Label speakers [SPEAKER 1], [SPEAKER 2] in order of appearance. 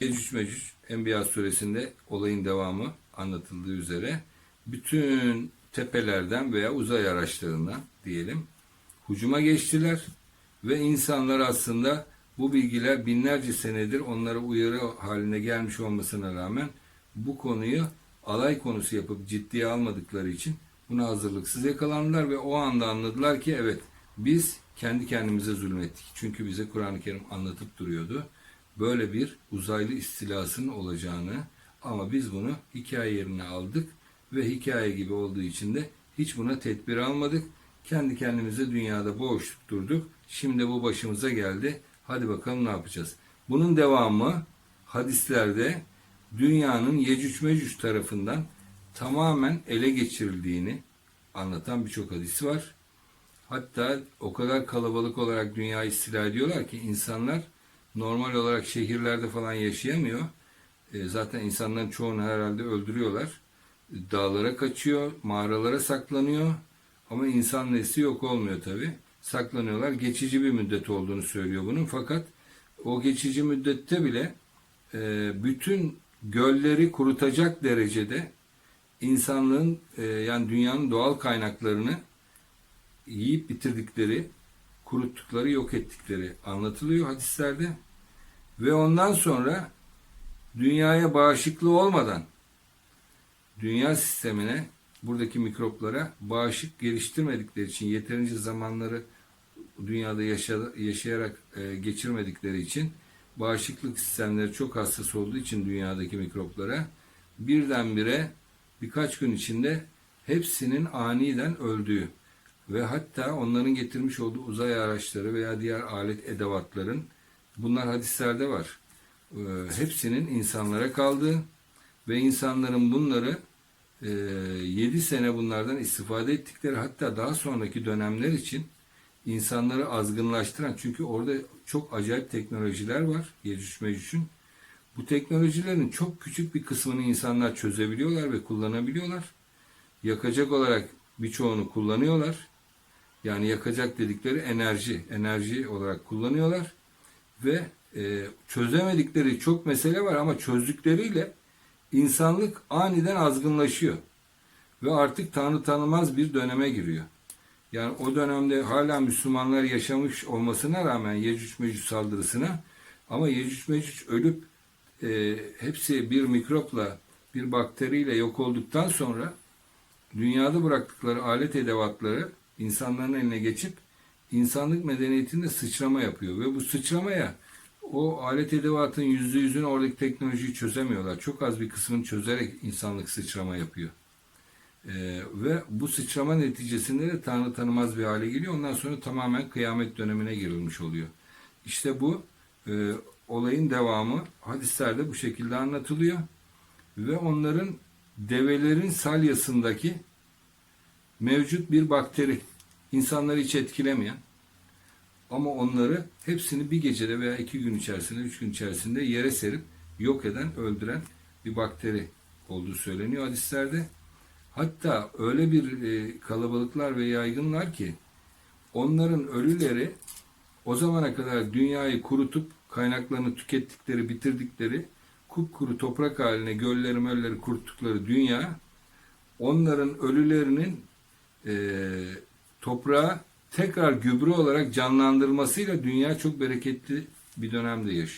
[SPEAKER 1] Yecüc Mecüc Enbiya suresinde olayın devamı anlatıldığı üzere bütün tepelerden veya uzay araçlarından diyelim hucuma geçtiler ve insanlar aslında bu bilgiler binlerce senedir onlara uyarı haline gelmiş olmasına rağmen bu konuyu alay konusu yapıp ciddiye almadıkları için buna hazırlıksız yakalandılar ve o anda anladılar ki evet biz kendi kendimize zulmettik. Çünkü bize Kur'an-ı Kerim anlatıp duruyordu. Böyle bir uzaylı istilasının olacağını ama biz bunu hikaye yerine aldık ve hikaye gibi olduğu için de hiç buna tedbir almadık. Kendi kendimize dünyada boğuştuk durduk. Şimdi bu başımıza geldi. Hadi bakalım ne yapacağız? Bunun devamı hadislerde dünyanın Yecüc Mecüc tarafından tamamen ele geçirildiğini anlatan birçok hadisi var. Hatta o kadar kalabalık olarak dünyayı istila ediyorlar ki insanlar normal olarak şehirlerde falan yaşayamıyor. E, zaten insanların çoğunu herhalde öldürüyorlar. Dağlara kaçıyor, mağaralara saklanıyor. Ama insan nesli yok olmuyor tabi. Saklanıyorlar. Geçici bir müddet olduğunu söylüyor bunun. Fakat o geçici müddette bile e, bütün gölleri kurutacak derecede insanlığın e, yani dünyanın doğal kaynaklarını yiyip bitirdikleri, kuruttukları, yok ettikleri anlatılıyor hadislerde. Ve ondan sonra dünyaya bağışıklığı olmadan dünya sistemine buradaki mikroplara bağışık geliştirmedikleri için yeterince zamanları dünyada yaşa- yaşayarak e, geçirmedikleri için bağışıklık sistemleri çok hassas olduğu için dünyadaki mikroplara birdenbire birkaç gün içinde hepsinin aniden öldüğü ve hatta onların getirmiş olduğu uzay araçları veya diğer alet edevatların bunlar hadislerde var. Ee, hepsinin insanlara kaldığı ve insanların bunları e, 7 sene bunlardan istifade ettikleri hatta daha sonraki dönemler için insanları azgınlaştıran çünkü orada çok acayip teknolojiler var Yecüc Mecüc'ün. Bu teknolojilerin çok küçük bir kısmını insanlar çözebiliyorlar ve kullanabiliyorlar. Yakacak olarak birçoğunu kullanıyorlar. Yani yakacak dedikleri enerji, enerji olarak kullanıyorlar. Ve e, çözemedikleri çok mesele var ama çözdükleriyle insanlık aniden azgınlaşıyor. Ve artık tanrı tanımaz bir döneme giriyor. Yani o dönemde hala Müslümanlar yaşamış olmasına rağmen Yecüc Mecüc saldırısına ama Yecüc Mecüc ölüp e, hepsi bir mikropla, bir bakteriyle yok olduktan sonra dünyada bıraktıkları alet edevatları insanların eline geçip insanlık medeniyetinde sıçrama yapıyor. Ve bu sıçramaya o alet edevatın yüzde yüzünü oradaki teknolojiyi çözemiyorlar. Çok az bir kısmını çözerek insanlık sıçrama yapıyor. Ee, ve bu sıçrama neticesinde de Tanrı tanımaz bir hale geliyor. Ondan sonra tamamen kıyamet dönemine girilmiş oluyor. İşte bu e, olayın devamı hadislerde bu şekilde anlatılıyor. Ve onların develerin salyasındaki mevcut bir bakteri insanları hiç etkilemeyen ama onları hepsini bir gecede veya iki gün içerisinde, üç gün içerisinde yere serip yok eden, öldüren bir bakteri olduğu söyleniyor hadislerde. Hatta öyle bir e, kalabalıklar ve yaygınlar ki onların ölüleri o zamana kadar dünyayı kurutup kaynaklarını tükettikleri, bitirdikleri kupkuru toprak haline gölleri mölleri kuruttukları dünya onların ölülerinin e, toprağa tekrar gübre olarak canlandırmasıyla dünya çok bereketli bir dönemde yaşıyor.